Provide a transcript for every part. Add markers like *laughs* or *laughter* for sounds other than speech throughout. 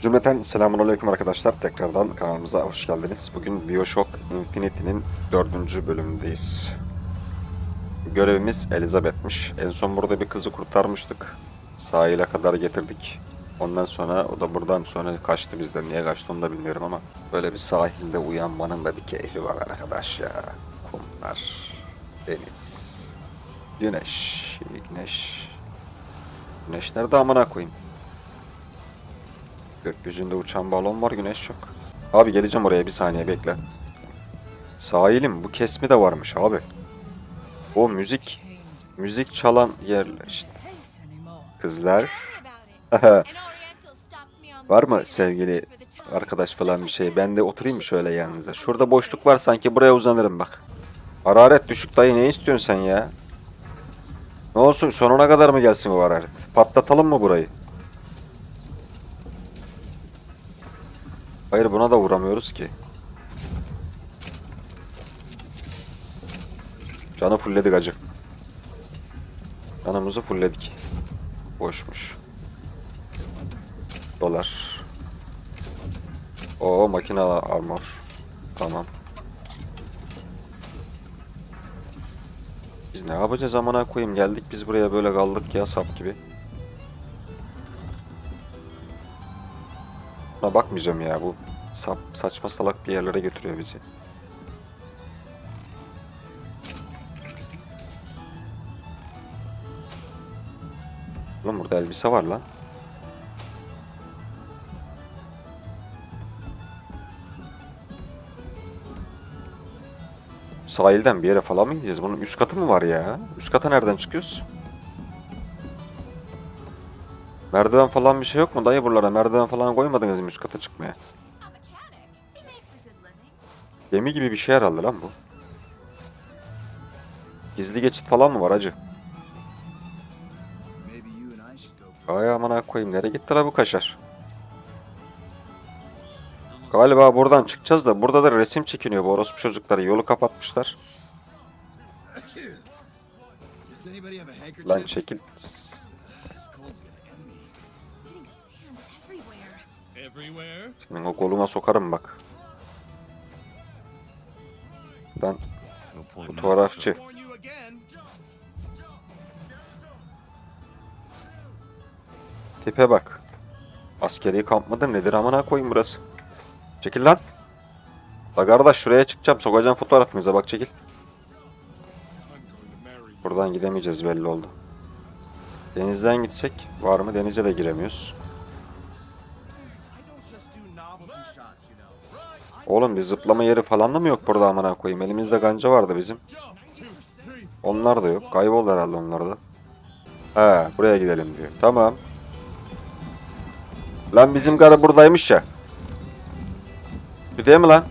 Cümleten selamünaleyküm arkadaşlar. Tekrardan kanalımıza hoş geldiniz. Bugün Bioshock Infinity'nin dördüncü bölümündeyiz. Görevimiz Elizabeth'miş. En son burada bir kızı kurtarmıştık. Sahile kadar getirdik. Ondan sonra o da buradan sonra kaçtı bizden. Niye kaçtı onu da bilmiyorum ama böyle bir sahilde uyanmanın da bir keyfi var arkadaş ya. Kumlar, deniz, güneş, güneş. Güneş nerede amına koyayım? Gökyüzünde uçan balon var, güneş yok. Abi geleceğim oraya bir saniye bekle. Sahilim bu kesmi de varmış abi. O müzik, müzik çalan yerler işte. Kızlar. *laughs* Var mı sevgili arkadaş falan bir şey? Ben de oturayım şöyle yanınıza? Şurada boşluk var sanki buraya uzanırım bak. Hararet düşük dayı ne istiyorsun sen ya? Ne olsun sonuna kadar mı gelsin o hararet? Patlatalım mı burayı? Hayır buna da vuramıyoruz ki. Canı fullledik acı. Canımızı fullledik. Boşmuş. Dolar. O makine armor. Tamam. Biz ne yapacağız amına koyayım geldik biz buraya böyle kaldık ya sap gibi. Buna bakmayacağım ya bu sap, saçma salak bir yerlere götürüyor bizi. Lan burada elbise var lan. Sahilden bir yere falan mı gideceğiz? Bunun üst katı mı var ya? Üst kata nereden çıkıyoruz? Merdiven falan bir şey yok mu dayı buralara? Merdiven falan koymadınız mı üst kata çıkmaya? Gemi gibi bir şey herhalde lan bu. Gizli geçit falan mı var acı? Ay amına koyayım nereye gitti la bu kaşar? Galiba buradan çıkacağız da burada da resim çekiniyor bu orospu çocukları yolu kapatmışlar. Lan çekil. Senin o koluna sokarım bak. Ben fotoğrafçı. Tipe bak. Askeri kamp mıdır nedir amına koyayım burası. Çekil lan. La kardeş şuraya çıkacağım sokacağım fotoğrafınıza bak çekil. Buradan gidemeyeceğiz belli oldu. Denizden gitsek var mı denize de giremiyoruz. Oğlum bir zıplama yeri falan da mı yok burada amına koyayım? Elimizde ganca vardı bizim. Onlar da yok. Kayboldu herhalde onlar da. He buraya gidelim diyor. Tamam. Lan bizim karı buradaymış ya. Değil mi lan?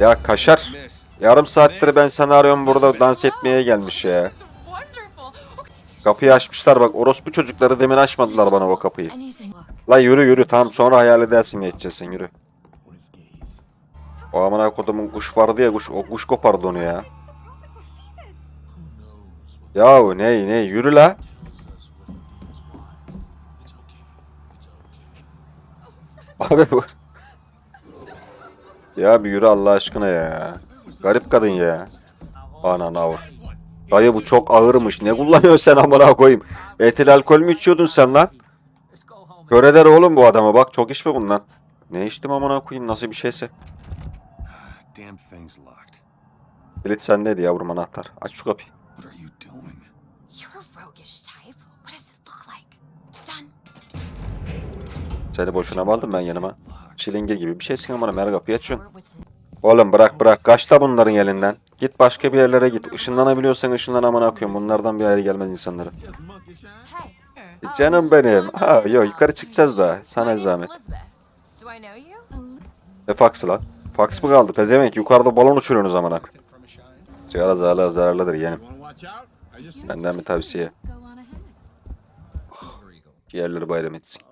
Ya kaşar. Yarım saattir ben seni arıyorum burada dans etmeye gelmiş ya. Kapıyı açmışlar bak orospu çocukları demin açmadılar bana o kapıyı. La yürü yürü tamam sonra hayal edersin geçeceksin yürü. O amına kodumun kuş vardı ya kuş o kuş kopardı onu ya. Yahu ne ne yürü la. Abi bu. Ya bir yürü Allah aşkına ya. Garip kadın ya. Ananı avur. Dayı bu çok ağırmış. Ne kullanıyorsun sen amına koyayım? Etil alkol mü içiyordun sen lan? Kör eder oğlum bu adamı bak çok içme bundan. Ne içtim amına koyayım nasıl bir şeyse. Kilit sendeydi yavrum anahtar. Aç şu kapıyı. Seni boşuna mı aldım ben yanıma? Çilingir gibi bir şeysin amına mer kapıyı açıyorsun. Oğlum bırak bırak. Kaçla bunların elinden. Git başka bir yerlere git. Işınlanabiliyorsan ışınlan aman akıyorum. Bunlardan bir ayrı gelmez insanlara. E, Canım benim. Ha, yok yukarı çıkacağız da. Sana zahmet. Ne faksı lan? Faks mı kaldı? Pezevenk yukarıda balon uçuruyorsunuz aman akıyorum. Sigara zararlı, zararlıdır yeğenim. Benden bir tavsiye. Go? Ciğerleri bayram etsin.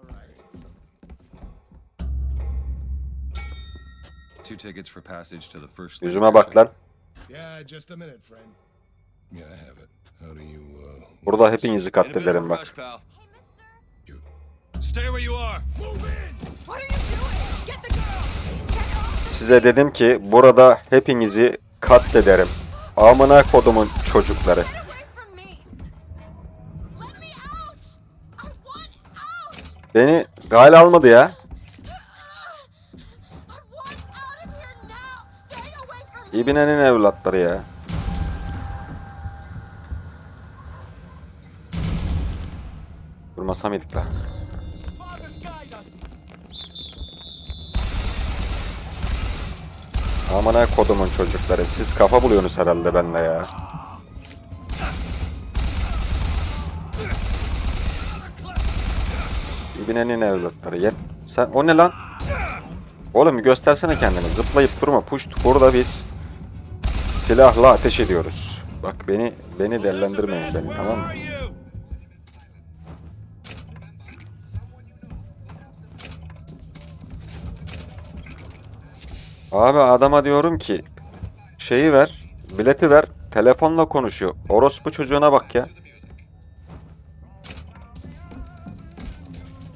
Two tickets for passage to the first. Yüzüme bak lan. Yeah, just a minute, friend. Yeah, I have it. How do you, uh... Burada hepinizi katlederim bak. pal. Stay where you are. What are you doing? Get the girl! Get off! Size dedim ki burada hepinizi katlederim. Amına kodumun çocukları. Get away from me! Let me out! I want out! Beni gal almadı ya. İbinenin evlatları ya. Durmasam yedik la. Amına kodumun çocukları. Siz kafa buluyorsunuz herhalde benimle ya. İbinenin evlatları. Gel. Sen o ne lan? Oğlum göstersene kendini. Zıplayıp durma. Puşt. Burada biz silahla ateş ediyoruz. Bak beni beni dellendirmeyin beni tamam mı? Abi adama diyorum ki şeyi ver, bileti ver, telefonla konuşuyor. Orospu çocuğuna bak ya.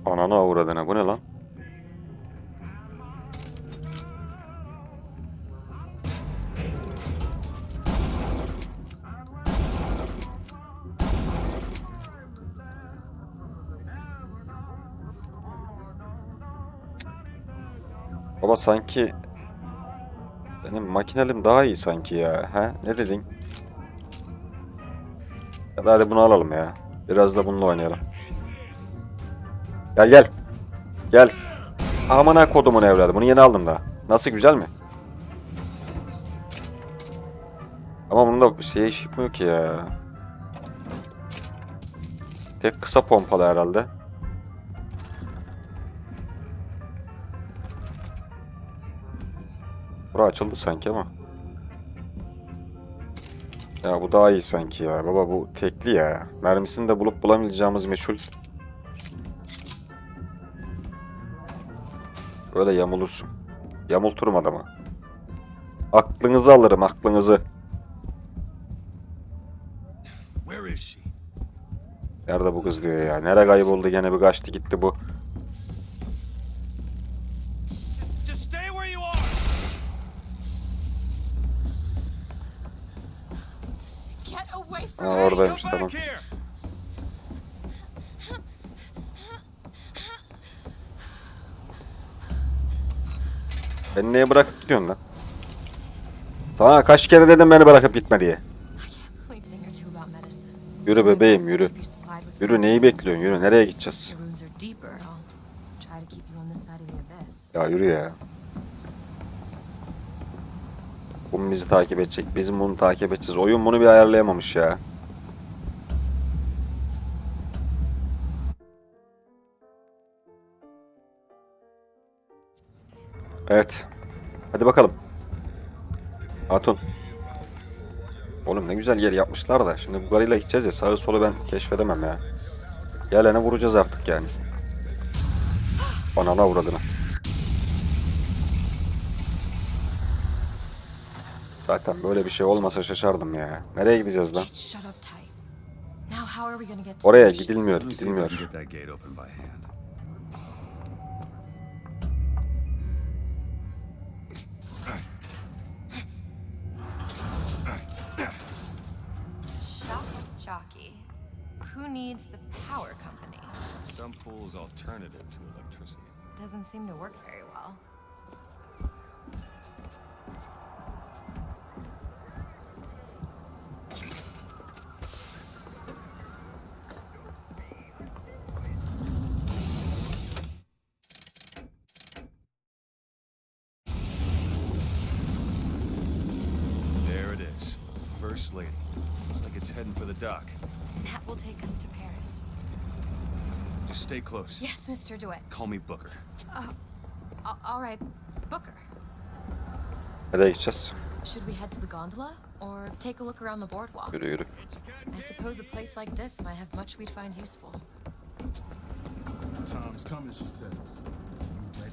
Ananı avradına bu ne lan? Baba sanki benim makinelim daha iyi sanki ya. Ha? Ne dedin? Ya hadi bunu alalım ya. Biraz da bununla oynayalım. Gel gel. Gel. Amına kodumun evladı. Bunu yeni aldım da. Nasıl güzel mi? Ama bunun da şey iş yapmıyor ki ya. Tek kısa pompalı herhalde. Bura açıldı sanki ama. Ya bu daha iyi sanki ya. Baba bu tekli ya. Mermisini de bulup bulamayacağımız meçhul. Böyle yamulursun. Yamulturum adamı. Aklınızı alırım aklınızı. Nerede bu kız diyor ya. Nere kayboldu gene bir kaçtı gitti bu. Me! oradaymış tamam. Beni neye bırakıp gidiyorsun lan? Sana kaç kere dedim beni bırakıp gitme diye. Yürü bebeğim yürü. Yürü neyi bekliyorsun yürü nereye gideceğiz? Your wounds are deeper. I'll try to keep you on this side of the abyss. Ya yürü ya. Bu bizi takip edecek. Bizim bunu takip edeceğiz. Oyun bunu bir ayarlayamamış ya. Evet. Hadi bakalım. Hatun. Oğlum ne güzel yer yapmışlar da. Şimdi bu garıyla gideceğiz ya. Sağı solu ben keşfedemem ya. Gelene vuracağız artık yani. Anana uğradığını. Zaten böyle bir şey olmasa şaşardım ya. Nereye gideceğiz lan? Oraya gidilmiyor, gidilmiyor. get that gate open by hand. Shock jockey. Who needs the power company? Some fool's alternative to electricity. Doesn't seem to work very well. Take us to Paris. Just stay close. Yes, Mr. DeWitt. Call me Booker. Uh, a- all right, Booker. Nereye gideceğiz? Should we head to the gondola or take a look around the boardwalk? Yürü yürü. I suppose a place like this might have much we'd find useful. Time's coming, she says. You ready?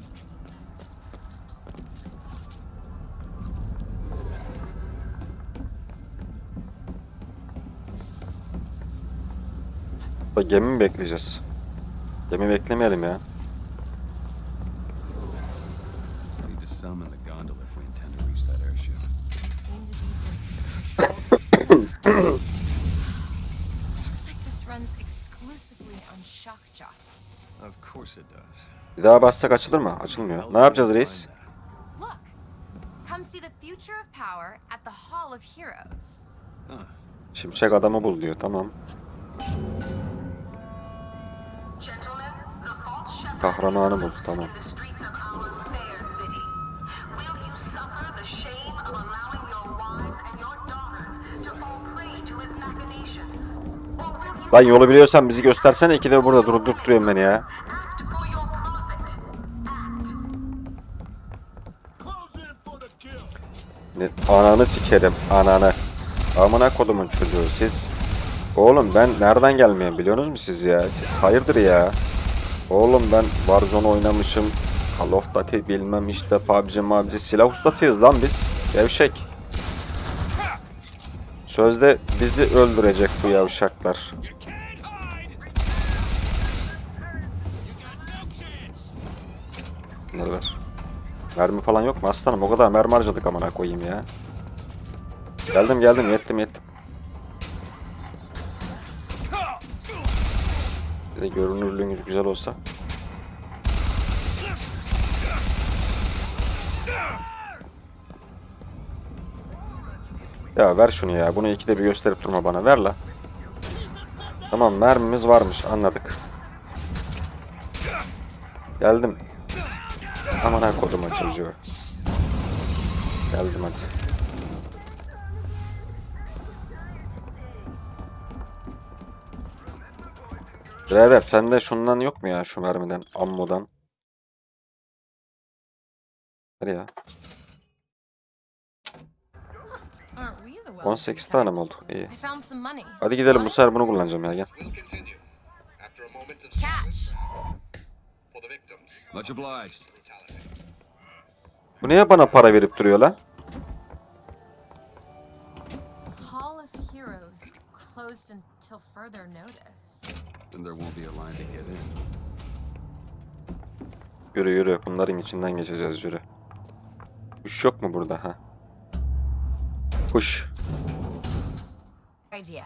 On shock jock. Of course it does. Bir daha bassak açılır mı? Açılmıyor. Ne yapacağız reis? Şimşek adamı bul diyor. Tamam. False shepherd Kahramanı is bul. loose Tamam. Lan yolu biliyorsan bizi göstersene. İkide burada durup duruyorsun beni ya. Ananı sikerim. Ananı. Amına kodumun çocuğu siz. Oğlum ben nereden gelmeyen biliyorsunuz mu siz ya? Siz hayırdır ya? Oğlum ben Warzone oynamışım. Call of Duty bilmem işte PUBG mabci silah ustasıyız lan biz. Gevşek. Sözde bizi öldürecek bu yavşaklar. Bunları ver. Mermi falan yok mu aslanım? O kadar mermi harcadık amına koyayım ya. Geldim geldim yettim yettim. Bir de görünürlüğünüz güzel olsa. Ya ver şunu ya. Bunu ikide bir gösterip durma bana. Ver la. Tamam mermimiz varmış anladık. Geldim. Aman ha koduma çocuğu. Geldim hadi. Birader sende şundan yok mu ya şu mermiden, ammodan? Hadi ya. Aren't we the wealthy 18 tane mi oldu? İyi. Hadi gidelim bu sefer bunu kullanacağım ya gel. Bu niye bana para verip duruyor lan? Hall of Heroes closed until further notice. Then there won't be a line to get in. Yürü yürü bunların içinden geçeceğiz yürü. Kuş yok mu burada ha? Kuş. Idea.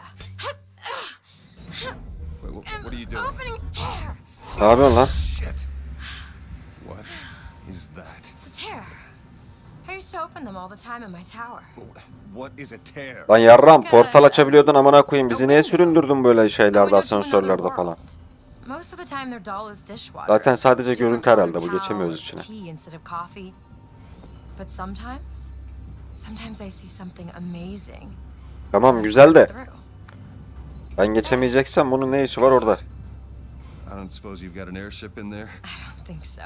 Wait, what, what are you doing? Opening tear. Ne yapıyorsun lan? Shit. What is that? It's a tear. I used to open them all the time in my tower. What is a tear? Lan yarram portal açabiliyordun amına koyayım. Bizi niye süründürdün böyle şeylerde asansörlerde falan? Most of the time they're dull as dishwater. Zaten sadece görüntü herhalde bu geçemiyoruz içine. Tea instead of coffee. But sometimes, sometimes I see something amazing. Tamam güzel de ben geçemeyeceksem bunun ne işi var orada? I don't suppose you've got an airship in there? I don't think so.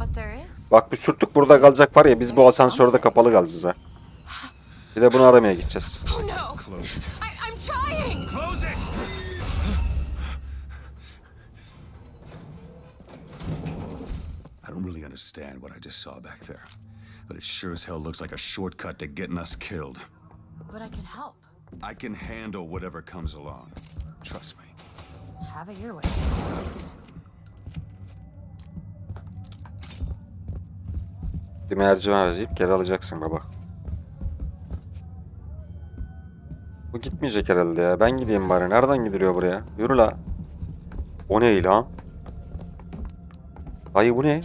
But there is. Bak bir sürtük burada kalacak var ya biz bu asansörde kapalı kalacağız ha. Bir de bunu aramaya gideceğiz. Oh. I, I'm trying! Close it! I don't really understand what I just saw back there. But it sure as hell looks like a shortcut to getting us killed. But I could help. I can handle whatever comes along. Trust me. Have it your way, I suppose. Bir mercimek harcayıp geri alacaksın baba. Bu gitmeyecek herhalde ya. Ben gideyim bari. Nereden gidiliyor buraya? Yürü la. O ne lan? Ay bu ne?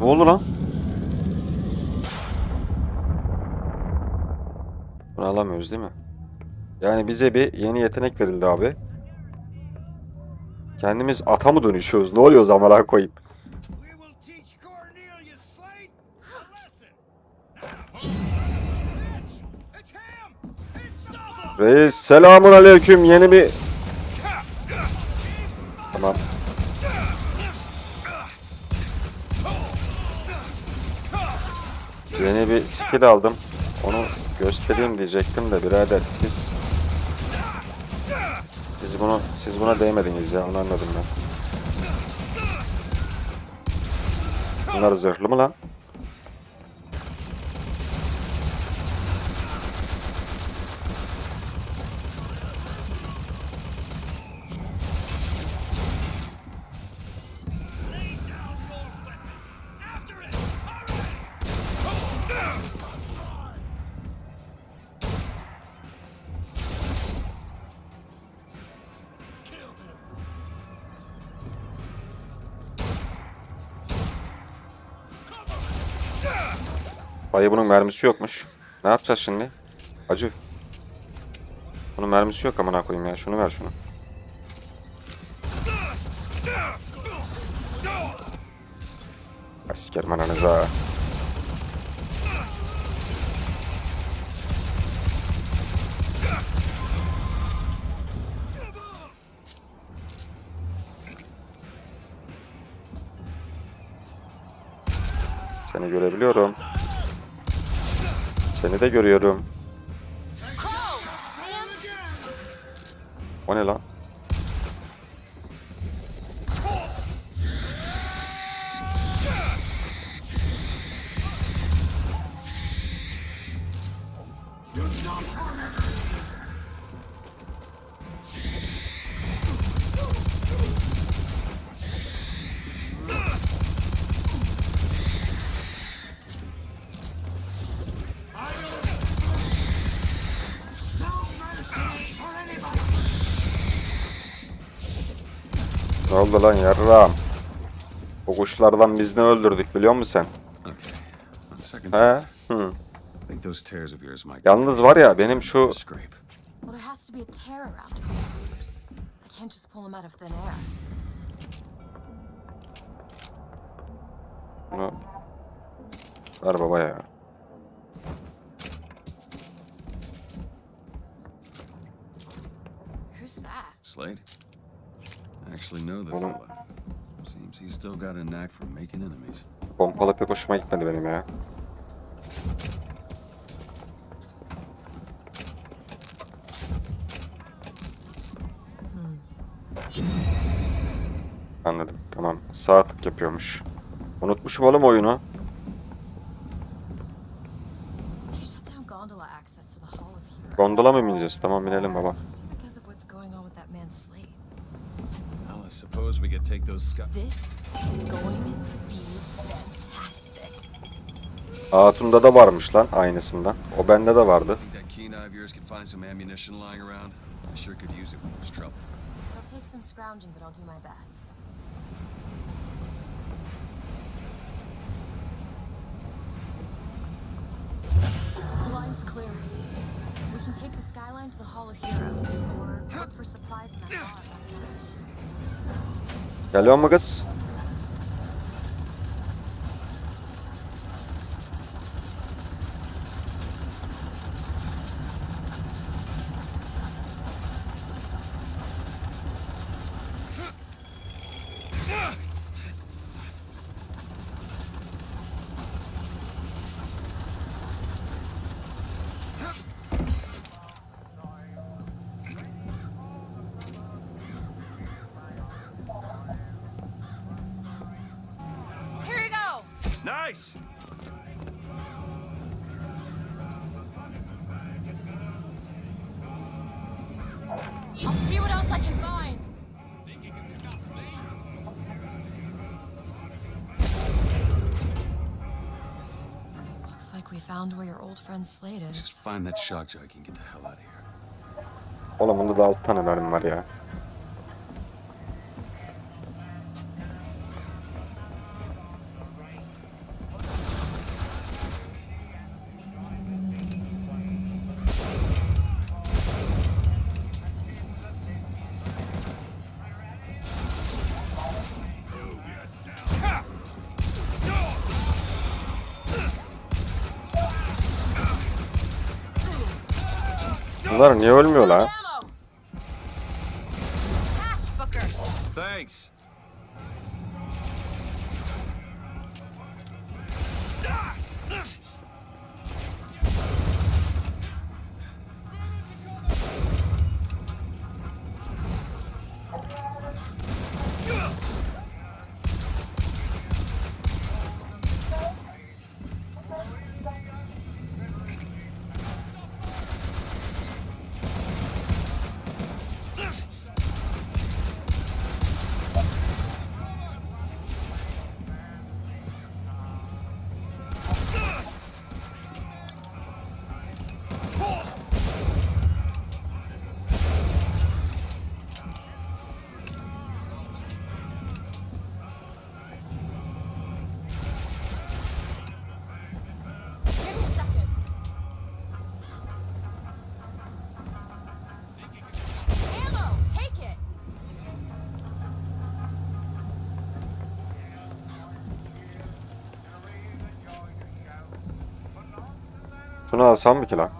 Ne oldu lan? Alamıyoruz değil mi? Yani bize bir yeni yetenek verildi abi. Kendimiz ata mı dönüşüyoruz? Ne oluyor zamana koyayım? Reis selamun aleyküm yeni bir... Tamam. Yeni bir skill aldım. Göstereyim diyecektim de birader siz siz bunu siz buna değmediniz ya onu anladım ben. Bunlar zırhlı mı lan? Dayı bunun mermisi yokmuş. Ne yapacağız şimdi? Acı. Bunun mermisi yok amına koyayım ya. Şunu ver şunu. Ay sikerim. Seni görebiliyorum. Seni de görüyorum. O ne lan? Ne oldu lan yarram? O kuşlardan biz ne öldürdük biliyor musun sen? He? Hı. I think those tears of yours might. Yalnız var ya benim şu. Bunu ver baba ya. Who's that? Slade? Actually know the Oğlum. fella. Seems he's still got a knack for making enemies. Pompalı pek hoşuma gitmedi benim ya. Anladım. Tamam. Sağ tık yapıyormuş. Unutmuşum oğlum oyunu. Gondola mı bineceğiz? Tamam binelim baba. Must be because of what's going on with that man Slade. Well, I suppose we could take those scu- This is going to be fantastic. Hatun'da da varmış lan aynısından. O bende de vardı. That keen eye of yours could find some ammunition lying around? I sure could use it when there's trouble. It'll take some scrounging, but I'll do my best. Can take the skyline to the Hall of Heroes, or look for supplies in that bar. Geliyor mu? Nice! I'll see what else I can find. Looks like we found where your old friend Slade Just is. find that shock jug and get the hell out of here. Oğlum bunda da 6 tane mermi var ya. Bunlar niye ölmüyor la? Şunu alsam mı ki lan?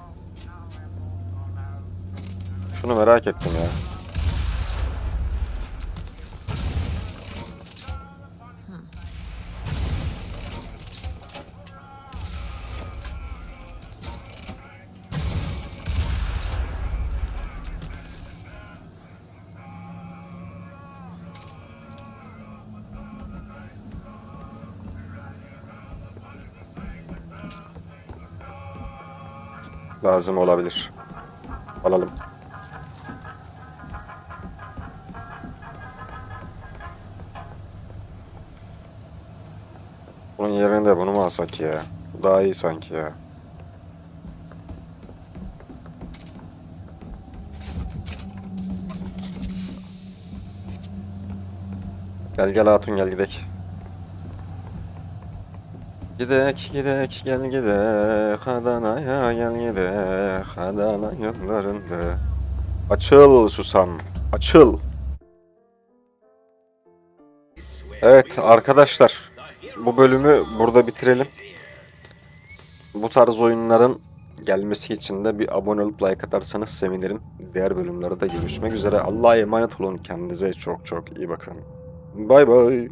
Şunu merak ettim ya. Lazım olabilir. Alalım. Bunun yerine de bunu mu alsak ya? Bu daha iyi sanki ya. Gel gel hatun gel gidek. Gidek gidek gel gidek Adana'ya gel gidek Adana yollarında Açıl susam açıl Evet arkadaşlar bu bölümü burada bitirelim. Bu tarz oyunların gelmesi için de bir abone olup like atarsanız sevinirim. Diğer bölümlerde görüşmek üzere. Allah'a emanet olun. Kendinize çok çok iyi bakın. Bay bay.